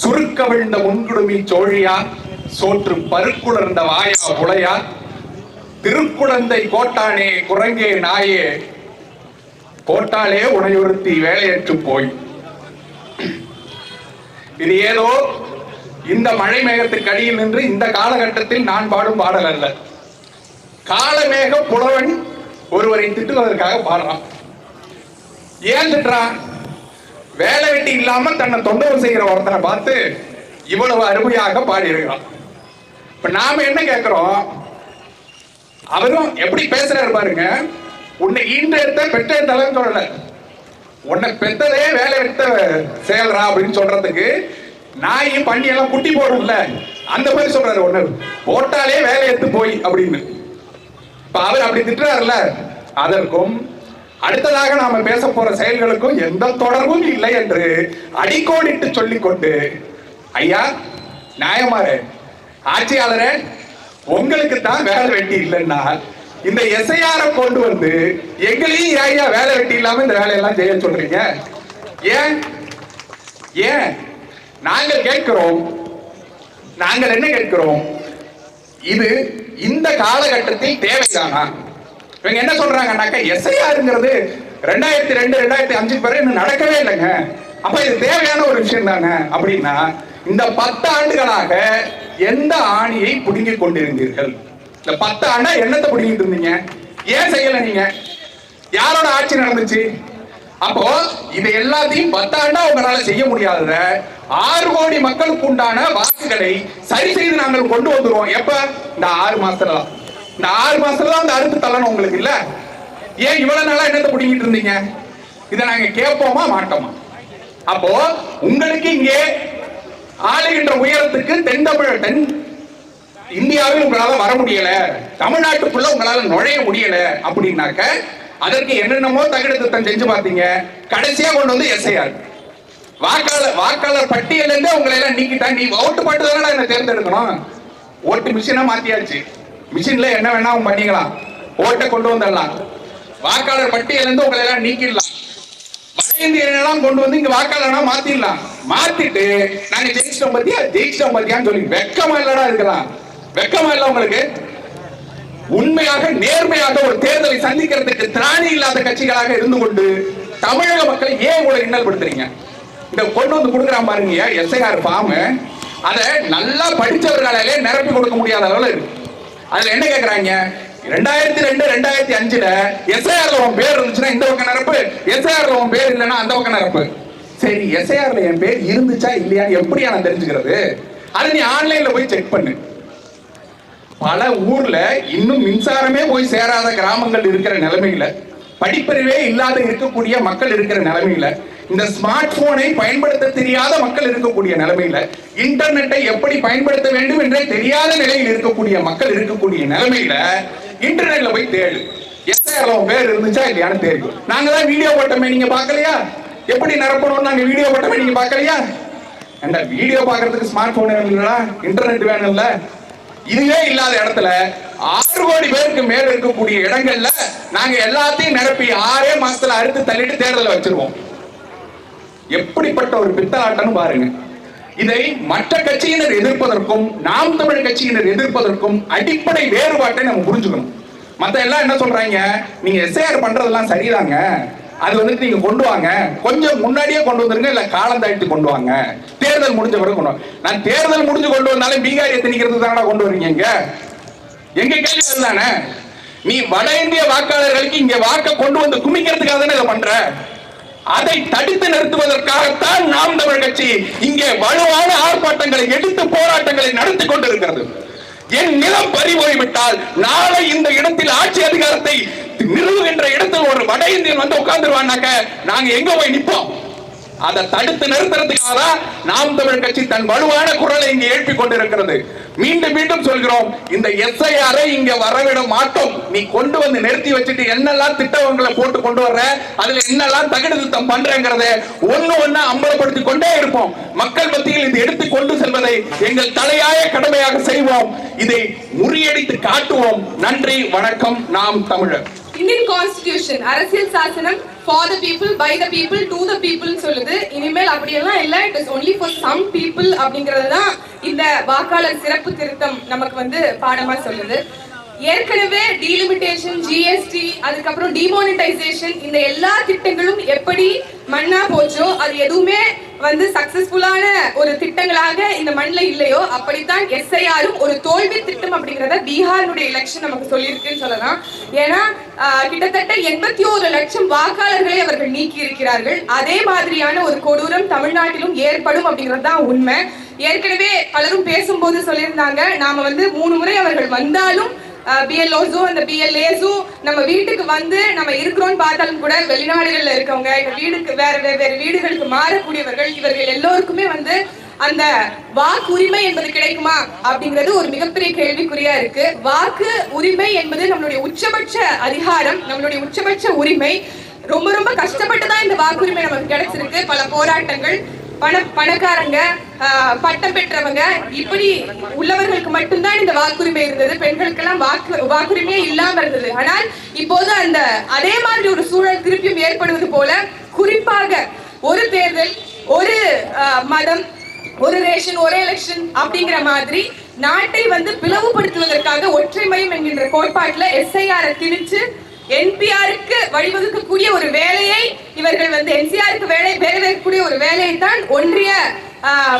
சுருக்க விழுந்த முன்குடுமி சோழியா சோற்று பருக்குளர்ந்த வாயா புலையா திருக்குழந்தை கோட்டானே குரங்கே நாயே கோட்டாலே உனையொருத்தி வேலையற்று போய். இது ஏதோ இந்த மழை மேகத்துக்கு அடியில் நின்று இந்த காலகட்டத்தில் நான் பாடும் பாடல் அல்ல. காலமேக புலவன் ஒருவரை திட்டுவதற்காக பாடுறான். ஏன் திட்டுறான்? வேலை வெட்டி இல்லாம தன்னை தொந்தரவு செய்கிற ஒருத்தனை பார்த்து இவ்வளவு அருமையாக பாடியிருக்கிறான். இப்ப நாம என்ன கேட்கிறோம் அவரும் எப்படி பேசுறாரு பாருங்க. உன்னை ஈண்டு எடுத்த பெற்ற எடுத்தாலும் சொல்லல. உன்னை பெத்ததே வேலை எடுத்த செயல்றா அப்படின்னு சொல்றதுக்கு நாய் பண்ணி எல்லாம் குட்டி போடும்ல. அந்த மாதிரி சொல்றாரு ஒண்ணு. போட்டாலே வேலை எடுத்து போய் அப்படின்னு. இப்ப அவர் அப்படி திட்டுறாருல்ல. அதற்கும் அடுத்ததாக நாம பேச போற செயல்களுக்கும் எந்த தொடர்பும் இல்லை என்று அடிக்கோடிட்டு சொல்லிக்கொண்டு ஐயா நியாயமாறு ஆட்சியாளரே உங்களுக்கு தான் வேலை வெட்டி இல்லைன்னா இந்த எஸ்ஐஆர கொண்டு வந்து எங்களையும் ஐயா வேலை வெட்டி இல்லாம இந்த வேலையெல்லாம் செய்ய சொல்றீங்க? ஏன்? ஏன்? நாங்கள் கேட்கிறோம். நாங்கள் என்ன கேட்கிறோம்? இது இந்த காலகட்டத்தில் தேவைதானா? இவங்க என்ன சொல்றாங்கன்னாக்கா எஸ்ஐஆருங்கிறது ரெண்டாயிரத்தி ரெண்டு ரெண்டாயிரத்தி அஞ்சு பிறகு இன்னும் நடக்கவே இல்லைங்க. அப்ப இது தேவையான ஒரு விஷயம் தானே? அப்படின்னா இந்த பத்து ஆண்டுகளாக எந்த ஆணியை புடுங்கிக் கொண்டிருந்தீர்கள்? இந்த பத்து ஆண்டா என்னத்தை புடுங்கிட்டு இருந்தீங்க? ஏன் செய்யல நீங்க? யாரோட ஆட்சி நடந்துச்சு? அப்போ இது எல்லாத்தையும் பத்தாண்டா உங்களால செய்ய முடியாதத ஆறு கோடி மக்களுக்கு உண்டான வாக்குகளை சரி செய்து நாங்கள் கொண்டு வந்துருவோம். எப்ப? இந்த ஆறு மாசத்துல. தான். இந்த ஆறு மாசத்துல தான் அந்த அறுப்பு தள்ளணும் உங்களுக்கு இல்ல? ஏன் இவ்வளவு நாளா என்னத்தை பிடிங்கிட்டு இருந்தீங்க? இதை நாங்க கேட்போமா மாட்டோமா? அப்போ உங்களுக்கு இங்கே ஆளுகின்ற உயரத்துக்கு தென் தமிழ் தென் இந்தியாவில் உங்களால வர முடியல. தமிழ்நாட்டுக்குள்ள உங்களால நுழைய முடியல அப்படின்னாக்க அதற்கு என்னென்னமோ தகடு திட்டம் செஞ்சு பார்த்தீங்க. கடைசியா கொண்டு வந்து எஸ்ஐஆர் வாக்காளர் வாக்காளர் பட்டியல இருந்தே உங்களை எல்லாம் நீக்கிட்டா நீ ஓட்டு பாட்டு தானே என்ன தேர்ந்தெடுக்கணும்? ஓட்டு மிஷினா மாத்தியாச்சு. மிஷின்ல என்ன வேணாலும் பண்ணிக்கலாம். ஓட்டை கொண்டு வந்துடலாம். வாக்காளர் பட்டியல இருந்து உங்களை எல்லாம் நீக்கிடலாம். வட இந்தியர்களெல்லாம் கொண்டு வந்து இங்க வாக்காளனா மாத்திடலாம். மாத்திட்டு நாங்க ஜெயிச்சிட்டோம் பத்தியா? ஜெயிச்சிட்டோம் பத்தியான்னு சொல்லி வெக்கமா இல்லடா இருக்கலாம். வெக்கமா இல்ல உங்களுக்கு? உண்மையாக நேர்மையாக ஒரு தேர்தலை சந்திக்கிறதுக்கு திராணி இல்லாத கட்சிகளாக இருந்து கொண்டு தமிழக மக்களை ஏன் உங்களை இன்னல் படுத்துறீங்க இந்த கொண்டு வந்து கொடுக்குறான் பாருங்க எஸ்ஐஆர் ஃபார்ம். அதை நல்லா படிச்சவர்களாலே நிரப்பி கொடுக்க முடியாத அளவில் இருக்கு. அதுல என்ன கேக்குறாங்க? ரெண்டாயிரத்தி ரெண்டு ரெண்டாயிரத்தி அஞ்சுல எஸ்ஐஆர்ல உன் பேர் இருந்துச்சுன்னா இந்த பக்கம் நிரப்பு. எஸ்ஐஆர்ல உன் பேர் இல்லைன்னா அந்த பக்கம் நிரப்பு. சரி எஸ்ஐஆர்ல என் பேர் இருந்துச்சா இல்லையான்னு எப்படியா நான் தெரிஞ்சுக்கிறது? அதை நீ ஆன்லைன்ல போய் செக் பண்ணு. பல ஊர்ல இன்னும் மின்சாரமே போய் சேராத கிராமங்கள் இருக்கிற நிலைமையில படிப்பறிவே இல்லாத இருக்கக்கூடிய மக்கள் இருக்கிற நிலைமையில இந்த ஸ்மார்ட் போனை பயன்படுத்த தெரியாத மக்கள் இருக்கக்கூடிய நிலைமையில இன்டர்நெட்டை எப்படி பயன்படுத்த வேண்டும் என்றே தெரியாத நிலையில் இருக்கக்கூடிய மக்கள் இருக்கக்கூடிய நிலைமையில இன்டர்நெட்ல போய் தேடு. எத்தனை பேர் இருந்துச்சா இல்லையான்னு தெரியும் நாங்க தான் வீடியோ போட்டோமே நீங்க பாக்கலையா எப்படி நிரப்பணும் நாங்க வீடியோ போட்டோமே நீங்க பாக்கலையா அந்த வீடியோ பாக்குறதுக்கு ஸ்மார்ட் போன் வேணுங்களா இன்டர்நெட் வேணும்ல. இதுவே இல்லாத இடத்துல ஆறு கோடி பேருக்கு மேல இருக்கக்கூடிய இடங்கள்ல நாங்க எல்லாத்தையும் நிரப்பி ஆறே மாசத்துல அறுத்து தள்ளிட்டு தேர்தல் வச்சிருவோம். எப்படிப்பட்ட ஒரு பித்தலாட்டம்னு பாருங்க. இதை மற்ற கட்சியினர் எதிர்ப்பதற்கும் நாம் தமிழ் கட்சியினர் எதிர்ப்பதற்கும் அடிப்படை வேறுபாட்டை நம்ம புரிஞ்சுக்கணும். மத்த எல்லாம் என்ன சொல்றாங்க? நீங்க எஸ்ஐஆர் பண்றதெல்லாம் சரிதாங்க. அது வந்துட்டு நீங்க கொண்டு வாங்க. கொஞ்சம் முன்னாடியே கொண்டு வந்துருங்க இல்ல காலம் தாழ்த்தி கொண்டு வாங்க. தேர்தல் முடிஞ்ச பிறகு கொண்டு வாங்க. நான் தேர்தல் முடிஞ்சு கொண்டு வந்தாலும் பீகாரியை திணிக்கிறது தானடா கொண்டு வரீங்க இங்க? எங்க கேள்வி அதுதானே? நீ வட இந்திய வாக்காளர்களுக்கு இங்க வாக்க கொண்டு வந்து குமிக்கிறதுக்காக தானே இதை பண்ற? அதை தடுத்து நிறுத்துவதற்காகத்தான் நாம் தமிழ் கட்சி இங்கே வலுவான ஆர்ப்பாட்டங்களை எடுத்து போராட்டங்களை நடத்தி கொண்டிருக்கிறது. என் நிலம் பறி போய்விட்டால் நாளை இந்த இடத்தில் ஆட்சி அதிகாரத்தை நிறுவுகின்ற இடத்தில் ஒரு வட இந்தியன் வந்து உட்கார்ந்துருவான்னாக்க நாங்க எங்க போய் நிற்போம் அதை தடுத்து நிறுத்துறதுக்காக நாம் தமிழ் கட்சி தன் வலுவான குரலை இங்கு எழுப்பிக் கொண்டிருக்கிறது. மீண்டும் மீண்டும் சொல்கிறோம் இந்த எஸ்ஐஆரை இங்க வரவிட மாட்டோம். நீ கொண்டு வந்து நிறுத்தி வச்சுட்டு என்னெல்லாம் திட்டங்களை போட்டு கொண்டு வர்ற அதுல என்னெல்லாம் தகுதி திருத்தம் பண்றேங்கிறத ஒண்ணு ஒண்ணு அம்பலப்படுத்திக் கொண்டே இருப்போம். மக்கள் மத்தியில் இது எடுத்து கொண்டு செல்வதை எங்கள் தலையாய கடமையாக செய்வோம். இதை முறியடித்து காட்டுவோம். நன்றி வணக்கம் நாம் தமிழர். இந்தியன் கான்ஸ்டிடியூஷன் அரசியல் சாசனம் for the people by the people to the people சொல்லுது. இனிமேல் அப்படியெல்லாம் இல்ல. It is only for some people அப்படிங்கிறது தான் இந்த வாக்காளர் சிறப்பு திருத்தம் நமக்கு வந்து பாடமா சொல்லுது. ஏற்கனவே டீலிமிட்டேஷன் ஜிஎஸ்டி அதுக்கப்புறம் டிமோனிட்டைசேஷன் இந்த எல்லா திட்டங்களும் எப்படி மண்ணா போச்சோ அது எதுவுமே வந்து சக்சஸ்ஃபுல்லான ஒரு திட்டங்களாக இந்த மண்ணில் இல்லையோ அப்படித்தான் எஸ்ஐஆரும் ஒரு தோல்வி திட்டம் அப்படிங்கிறத பீகாரினுடைய எலெக்ஷன் நமக்கு சொல்லியிருக்குன்னு சொல்லலாம். ஏன்னா கிட்டத்தட்ட எண்பத்தி ஒரு லட்சம் வாக்காளர்களை அவர்கள் நீக்கி இருக்கிறார்கள் அதே மாதிரியான ஒரு கொடூரம் தமிழ்நாட்டிலும் ஏற்படும் அப்படிங்கிறது தான் உண்மை. ஏற்கனவே பலரும் பேசும்போது சொல்லியிருந்தாங்க நாம வந்து மூணு முறை அவர்கள் வந்தாலும் பிஎல்ஓஸும் அந்த பிஎல்ஏஸும் நம்ம வீட்டுக்கு வந்து நம்ம இருக்கிறோம்னு பார்த்தாலும் கூட வெளிநாடுகள்ல இருக்கவங்க வீடுக்கு வேற வெவ்வேறு வீடுகளுக்கு மாறக்கூடியவர்கள் இவர்கள் எல்லோருக்குமே வந்து அந்த வாக்கு உரிமை என்பது கிடைக்குமா அப்படிங்கிறது ஒரு மிகப்பெரிய கேள்விக்குறியா இருக்கு. வாக்கு உரிமை என்பது நம்மளுடைய உச்சபட்ச அதிகாரம் நம்மளுடைய உச்சபட்ச உரிமை. ரொம்ப ரொம்ப கஷ்டப்பட்டு தான் இந்த வாக்குரிமை நமக்கு கிடைச்சிருக்கு. பல போராட்டங்கள் பண பணக்காரங்க பட்டம் பெற்றவங்க இப்படி உள்ளவர்களுக்கு மட்டும்தான் இந்த வாக்குரிமை இருந்தது. பெண்களுக்கெல்லாம் வாக்கு வாக்குரிமையே இல்லாம இருந்தது. ஆனால் இப்போது அந்த அதே மாதிரி ஒரு சூழல் திருப்பியும் ஏற்படுவது போல குறிப்பாக ஒரு தேர்தல் ஒரு மதம் ஒரு ரேஷன் ஒரு எலெக்ஷன் அப்படிங்கிற மாதிரி நாட்டை வந்து பிளவுபடுத்துவதற்காக ஒற்றைமயம் என்கின்ற கோட்பாட்டில் எஸ்ஐஆரை திணிச்சு என்பிஆருக்கு வழிவகுக்கக்கூடிய ஒரு வேலையை இவர்கள் வந்து என்சிஆருக்கு வேலை வேலை வைக்கக்கூடிய ஒரு வேலையை தான் ஒன்றிய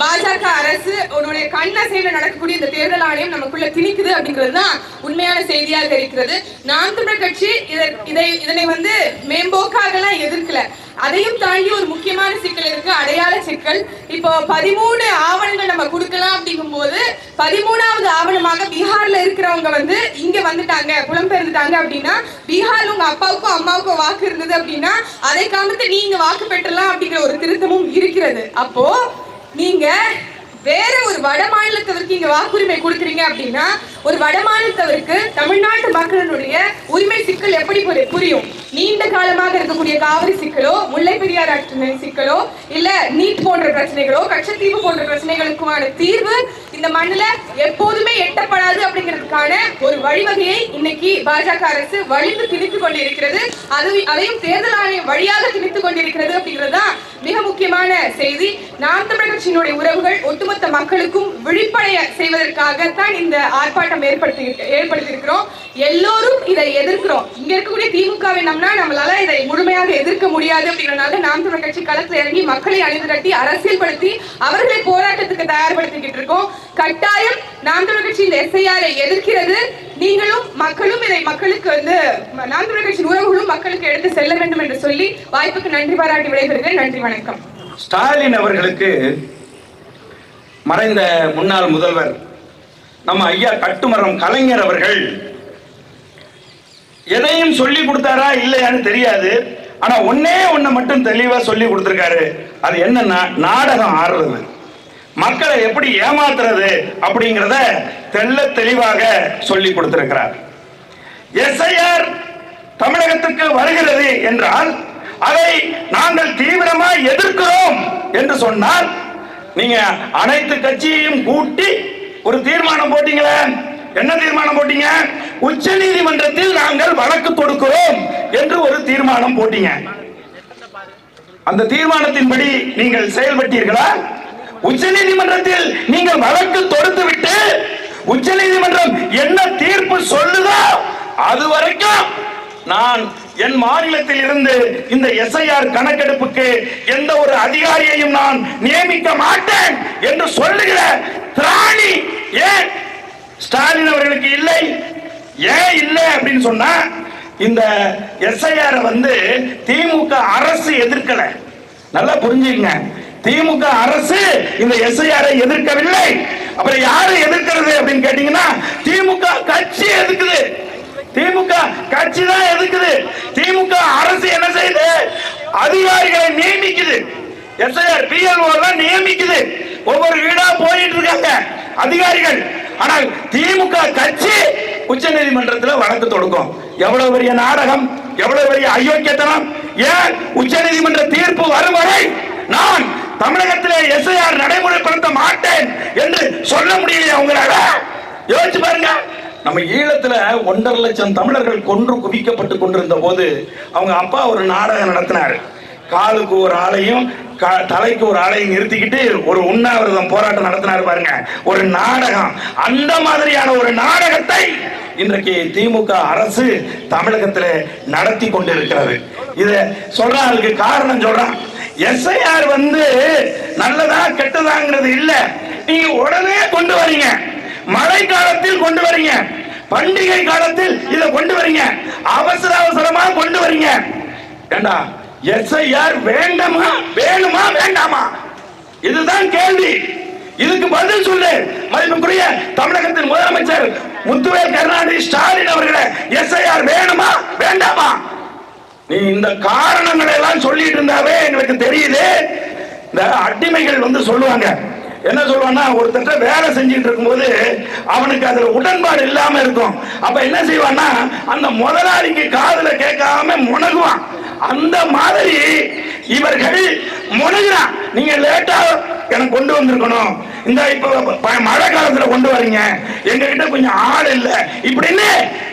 பாஜக அரசு உன்னுடைய கண்ணசையில நடக்கக்கூடிய இந்த தேர்தல் ஆணையம் நமக்குள்ள திணிக்குது அப்படிங்கிறது தான் உண்மையான செய்தியாக இருக்கிறது நாம் தமிழர் கட்சி இதை இதை இதனை வந்து மேம்போக்காகலாம் எதிர்க்கல. அதையும் தாண்டி ஒரு முக்கியமான சிக்கல் இருக்கு அடையாள சிக்கல். இப்போ பதிமூணு ஆவணங்கள் நம்ம கொடுக்கலாம் அப்படிங்கும்போது பதிமூணாவது ஆவணமாக பீகார்ல இருக்கிறவங்க வந்து இங்க வந்துட்டாங்க புலம்பெயர்ந்துட்டாங்க அப்படின்னா பீகார்ல உங்க அப்பாவுக்கும் அம்மாவுக்கும் வாக்கு இருந்தது அப்படின்னா அதை காமித்து நீங்க வாக்கு பெற்றலாம் அப்படிங்கிற ஒரு திருத்தமும் இருக்கிறது. அப்போ நீங்க வேற ஒரு வட மாநிலத்தவருக்கு இங்க வாக்குரிமை கொடுக்குறீங்க அப்படின்னா ஒரு வட மாநிலத்தவருக்கு தமிழ்நாட்டு மக்களினுடைய உரிமை சிக்கல் எப்படி புரியும்? நீண்ட காலமாக இருக்கக்கூடிய காவிரி சிக்கலோ முல்லை பெரியார் சிக்கலோ இல்ல நீட் போன்ற பிரச்சனைகளோ கச்சத்தீவு போன்ற பிரச்சனைகளுக்குமான தீர்வு இந்த மண்ணுல எப்போதுமே எட்டப்படாது அப்படிங்கிறதுக்கான ஒரு வழிவகையை இன்னைக்கு பாஜக அரசு வலிந்து திணித்து கொண்டிருக்கிறது. அது அதையும் தேர்தல் ஆணையம் வழியாக திணித்து கொண்டிருக்கிறது அப்படிங்கிறது தான் மிக முக்கியமான செய்தி. நாம் தமிழர் கட்சியினுடைய உறவுகள் ஒட்டுமொத்த மக்களுக்கும் விழிப்படை செய்வதற்காகத்தான் இந்த ஆர்ப்பாட்டம் ஏற்படுத்தி ஏற்படுத்தியிருக்கிறோம். எல்லோரும் இதை எதிர்க்கிறோம். இங்க இருக்கக்கூடிய திமுகவை நம்னா நம்மளால இதை முழுமையாக எதிர்க்க முடியாது அப்படிங்கறதுனால நாம் தமிழர் கட்சி களத்துல இறங்கி மக்களை அணிதிரட்டி அரசியல்படுத்தி அவர்களை போராட்டத்துக்கு தயார்படுத்திக்கிட்டு இருக்கோம். கட்டாயம் நாம் தமிழர் கட்சி இந்த எஸ்ஐஆரை எதிர்க்கிறது. நீங்களும் மக்களும் இதை மக்களுக்கு வந்து நாம் தமிழர் கட்சியின் உறவுகளும் மக்களுக்கு எடுத்து செல்ல வேண்டும் என்று சொல்லி வாய்ப்புக்கு நன்றி பாராட்டி விடைபெறுகிறேன். நன்றி வணக்கம். ஸ்டாலின் அவர்களுக்கு மறைந்த முன்னாள் முதல்வர் நம்ம ஐயா கட்டுமரம் கலைஞர் அவர்கள். எதையும் சொல்லி கொடுத்தாரா இல்லையான்னு தெரியாது. ஆனா ஒன்னே ஒண்ணு மட்டும் தெளிவா சொல்லி கொடுத்திருக்காரு. அது என்னன்னா நாடகம் ஆடுறது மக்களை எப்படி ஏமாத்துறது அப்படிங்கிறத தெல்ல தெளிவாக சொல்லி கொடுத்திருக்கிறார். எஸ்ஐஆர் தமிழகத்துக்கு வருகிறது என்றால் அதை நாங்கள் தீவிரமா எதிர்க்கிறோம் என்று சொன்னால் நீங்க அனைத்து கட்சியையும் கூட்டி ஒரு தீர்மானம் போட்டீங்களே? என்ன தீர்மானம் போட்டீங்க? உச்ச நீதிமன்றத்தில் நாங்கள் வழக்கு தொடுக்கிறோம் என்று ஒரு தீர்மானம் போட்டீங்க. அந்த தீர்மானத்தின்படி நீங்கள் செயல்பட்டீர்களா? உச்ச நீதிமன்றத்தில் நீங்கள் வழக்கு தொடுத்து விட்டு உச்ச நீதிமன்றம் என்ன தீர்ப்பு சொல்லுதோ அது வரைக்கும் நான் என் மாநிலத்தில் இருந்து இந்த எஸ்ஐஆர் கணக்கெடுப்புக்கு எந்த ஒரு அதிகாரியையும் நான் நியமிக்க மாட்டேன் என்று சொல்லுகிற திராணி ஏன்? ஸ்டாலின் அவர்களுக்கு இல்லை. ஏன் இல்லை அப்படின்னு சொன்னா இந்த எஸ்ஐஆர் வந்து திமுக அரசு எதிர்க்கல. நல்லா புரிஞ்சுங்க திமுக அரசு இந்த எஸ்ஐஆரை எதிர்க்கவில்லை. அப்புறம் யாரு எதிர்க்கிறது அப்படின்னு கேட்டீங்கன்னா திமுக கட்சி எதிர்க்குது. திமுக கட்சி தான் எதுக்குது? திமுக அரசு என்ன செய்யுது? அதிகாரிகளை நியமிக்குது. எஸ்ஐஆர் பிஎல்ஓ தான் நியமிக்குது. ஒவ்வொரு வீடா போயிட்டு இருக்காங்க அதிகாரிகள். ஆனால் திமுக கட்சி உச்ச நீதிமன்றத்தில் வழக்கு தொடுக்கும். எவ்வளவு பெரிய நாடகம் எவ்வளவு பெரிய அயோக்கியத்தனம் ஏன் உச்ச நீதிமன்ற தீர்ப்பு வரும் வரை நான் தமிழகத்திலே எஸ்ஐஆர் நடைமுறைப்படுத்த மாட்டேன் என்று சொல்ல முடியலையா உங்களால? யோசிச்சு பாருங்க. நம்ம ஈழத்துல ஒன்றரை லட்சம் தமிழர்கள் கொன்று குவிக்கப்பட்டு கொண்டிருந்த போது அவங்க அப்பா ஒரு நாடகம் நடத்தினாரு. காலுக்கு ஒரு ஆலையும் க- தலைக்கு ஒரு ஆலையும் நிறுத்திக்கிட்டு ஒரு உண்ணாவிரதம் போராட்டம் நடத்தினாரு பாருங்க. ஒரு நாடகம் அந்த மாதிரியான ஒரு நாடகத்தை இன்றைக்கு திமுக அரசு தமிழகத்தில் நடத்தி கொண்டிருக்கிறது. இதை சொல்ற அதுக்கு காரணம் சொல்றான். எஸ்ஐஆர் வந்து நல்லதா கெட்டதாங்கிறது இல்லை. நீங்க உடனே கொண்டு வரீங்க. மழை காலத்தில் கொண்டு வரீங்க. பண்டிகை காலத்தில் இதை கொண்டு வரீங்க. அவசர அவசரமா கொண்டு வரீங்க. ஏண்டா எஸ்ஐஆர் வேண்டாமா? வேணுமா? வேண்டாமா? இதுதான் கேள்வி. இதுக்கு பதில் சொல்லு. மதிப்புக்குரிய தமிழகத்தின் முதலமைச்சர் முத்துவேல் கருணாநிதி ஸ்டாலின் அவர்களே எஸ்ஐஆர் வேணுமா? வேண்டாமா? நீ இந்த காரணங்களை எல்லாம் சொல்லிட்டு இருந்தாவே எங்களுக்கு தெரியுது. இந்த அடிமைகள் வந்து சொல்லுவாங்க என்ன சொல்லுவான்னா ஒருத்தட்ட வேலை செஞ்சுட்டு இருக்கும்போது அவனுக்கு அதுல உடன்பாடு இல்லாம இருக்கும். அப்ப என்ன செய்வான்னா அந்த முதலாளிக்கு காதல கேட்காம முணகுவான் அந்த மாதிரி இவர்கள் முனகுறான். நீங்க லேட்டா எனக்கு கொண்டு வந்திருக்கணும். இந்த இப்ப மழை காலத்துல கொண்டு வரீங்க. எங்க கிட்ட கொஞ்சம் ஆள் இல்ல. இப்படின்னு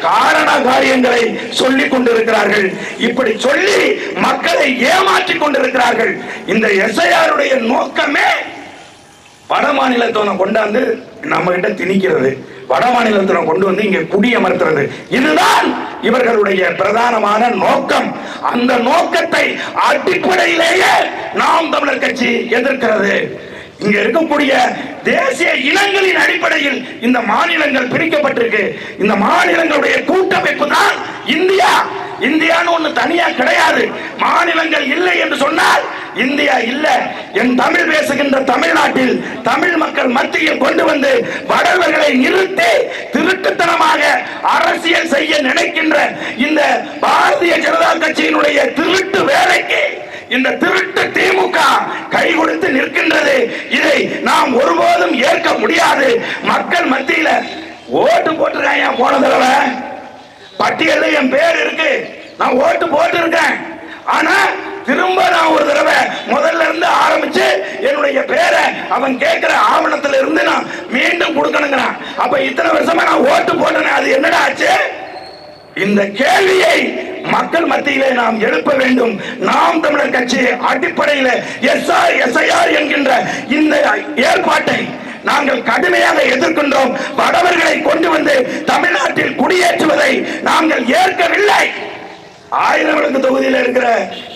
காரண காரியங்களை சொல்லி கொண்டிருக்கிறார்கள். இப்படி சொல்லி மக்களை ஏமாற்றி கொண்டிருக்கிறார்கள். இந்த எஸ்ஐஆருடைய நோக்கமே வட மாநிலத்தவனை கொண்டாந்து நம்ம கிட்ட திணிக்கிறது. வட மாநிலத்தினை கொண்டு வந்து இங்க குடியமர்த்துறது. இதுதான் இவர்களுடைய பிரதானமான நோக்கம். அந்த நோக்கத்தை அடிப்படையிலேயே நாம் தமிழர் கட்சி எதிர்க்கிறது. இங்க இருக்கக்கூடிய தேசிய இனங்களின் அடிப்படையில் இந்த மாநிலங்கள் பிரிக்கப்பட்டிருக்கு. இந்த மாநிலங்களுடைய கூட்டமைப்பு தான் இந்தியா. இந்தியான்னு ஒண்ணு தனியா கிடையாது. மாநிலங்கள் இல்லை என்று சொன்னால் இந்தியா இல்ல. என் தமிழ் பேசுகின்ற தமிழ்நாட்டில் தமிழ் மக்கள் மத்தியில் கொண்டு வந்து வடவர்களை நிறுத்தி திருட்டுத்தனமாக அரசியல் செய்ய நினைக்கின்ற இந்த பாரதிய ஜனதா கட்சியினுடைய திருட்டு வேலைக்கு இந்த திருட்டு திமுக கை கொடுத்து நிற்கின்றது. இதை நாம் ஒருபோதும் ஏற்க முடியாது. மக்கள் மத்தியில ஓட்டு போட்டிருக்காங்க போன தடவை. பட்டியல என் பேர் இருக்கு. நான் ஓட்டு போட்டிருக்கேன். ஆனா திரும்ப நான் ஒரு தடவை முதல்ல இருந்து ஆரம்பிச்சு என்னுடைய பேரை அவன் கேட்கிற ஆவணத்துல இருந்து நான் மீண்டும் கொடுக்கணுங்கிறான். அப்ப இத்தனை வருஷமா நான் ஓட்டு போட்டேன் அது என்னடா ஆச்சு? இந்த கேள்வியை மக்கள் மத்தியிலே நாம் எழுப்ப வேண்டும். நாம் தமிழர் கட்சி அடிப்படையில் எஸ்ஆர் எஸ்ஐஆர் என்கின்ற இந்த ஏற்பாட்டை நாங்கள் கடுமையாக எதிர்க்கின்றோம். வடவர்களை நாங்கள் ஏற்கவில்லை. ஆயிரம் விளக்கு தொகுதியில் இருக்கிற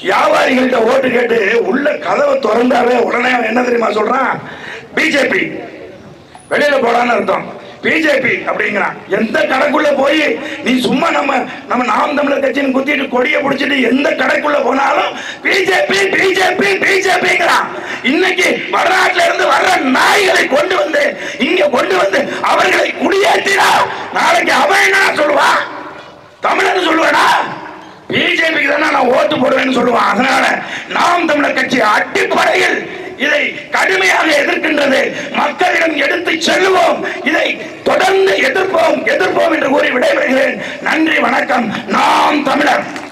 வியாபாரிகள்கிட்ட ஓட்டு கேட்டு உள்ள கதவை திறந்தாவே உடனே அவன் என்ன தெரியுமா சொல்றான்? பிஜேபி வெளியில போடான்னு அர்த்தம். பிஜேபி அப்படிங்கிறான். எந்த கடைக்குள்ள போய் நீ சும்மா நம்ம நம்ம நாம் தமிழர் கட்சின்னு குத்திட்டு கொடியை பிடிச்சிட்டு எந்த கடைக்குள்ள போனாலும் பிஜேபி பிஜேபி பிஜேபிங்கிறான் இன்னைக்கு வடநாட்டுல இருந்து வர்ற நாய்களை கொண்டு வந்து இங்க கொண்டு வந்து அவர்களை குடியேற்றினா நாளைக்கு அவன் என்ன சொல்லுவான்? தமிழன் சொல்லுவேனா? பிஜேபிக்கு தானே நான் ஓட்டு போடுவேன்னு சொல்லுவான். அதனால நாம் தமிழர் கட்சி அடிப்படையில் இதை கடுமையாக எதிர்க்கின்றது. மக்களிடம் எடுத்து செல்லுவோம். இதை தொடர்ந்து எதிர்ப்போம் எதிர்ப்போம் என்று கூறி விடைபெறுகிறேன். நன்றி வணக்கம். நாம் தமிழர்.